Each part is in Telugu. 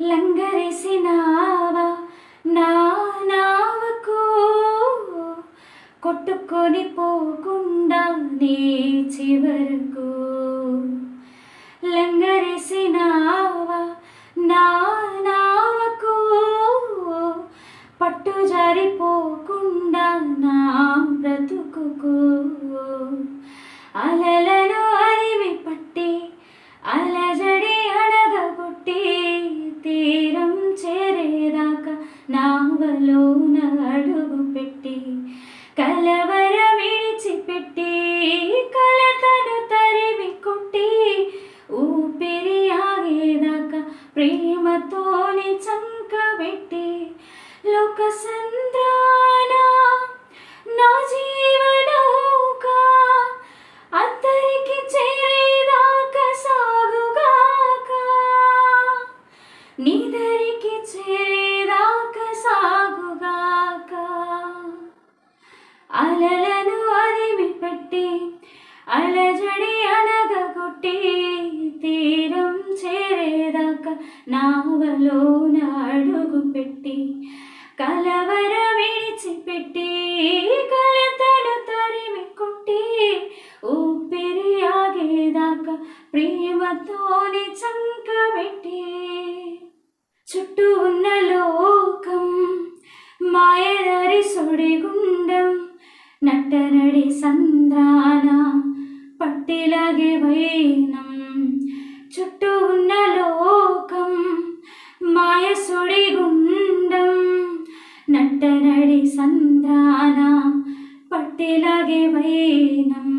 లంగరేసినావా? నా నావకు కొట్టుకొని పోకుండా నీ చివరకు లంగరేసినావా? నా నావకు పట్టు జారిపోకుండా నా బ్రతుకుకు అలలను నావలోన అడుగు పెట్టి కలవర విడిచిపెట్టి కలతను తరిమి కొట్టి ఊపిరి ఆగేదాకా ప్రేమతోని చంకబెట్టి లోక సంద్రాన నా జీవన అందరికి చేరేదాకా సాగుగాక నిదరికి చేరే కొట్టి తీరం చేరేదాకా నావలోన అడుగు పెట్టి కలవర విడిచిపెట్టి కలతలు తరిమి కొట్టి ఊపిరి ఆగేదాకా ప్రేమతోని చంకబెట్టి చుట్టూ ఉన్న లోకం మాయదారి సుడిగుండం నట్టనడి సంద్రాన పట్టిలాగే వైనం. చుట్టూ ఉన్న లోకం మాయ సుడిగుండం నట్టనడి సంద్రాన పట్టిలాగే వైనం.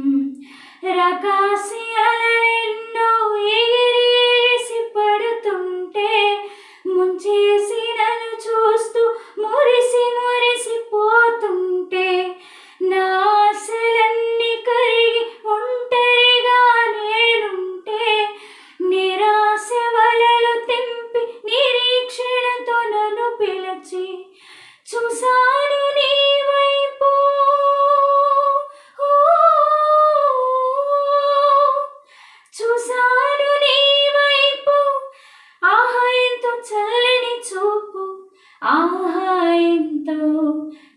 రకాసి అలెన్నో చూసాను నీ వైపు. చూసాను నీ వైపు. ఆహా ఎంతో చల్లని చూపు. ఆహా ఎంతో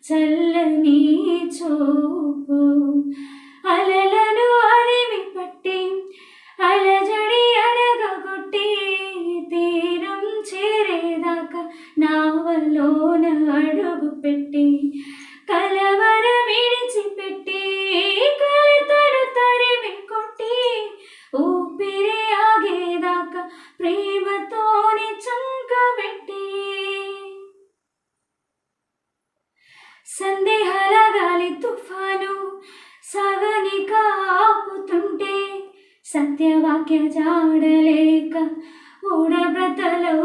చల్లని చూపు. నావలోన అడుగు పెట్టి కలవర విడిచిపెట్టి కలతను తరిమి కొట్టి ఊపిరి ఆగేదాకా ప్రేమతోని చంకబెట్టి. సందేహాల గాలి తుఫాను సగని కాపుతుంటే సత్యవాక్య జాడలేక ఊడబ్రతలో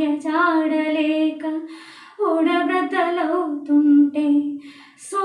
సత్యవాక్య చాడలేక ఉడబ్రతలవుతుంటే సో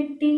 అడుగు పెట్టి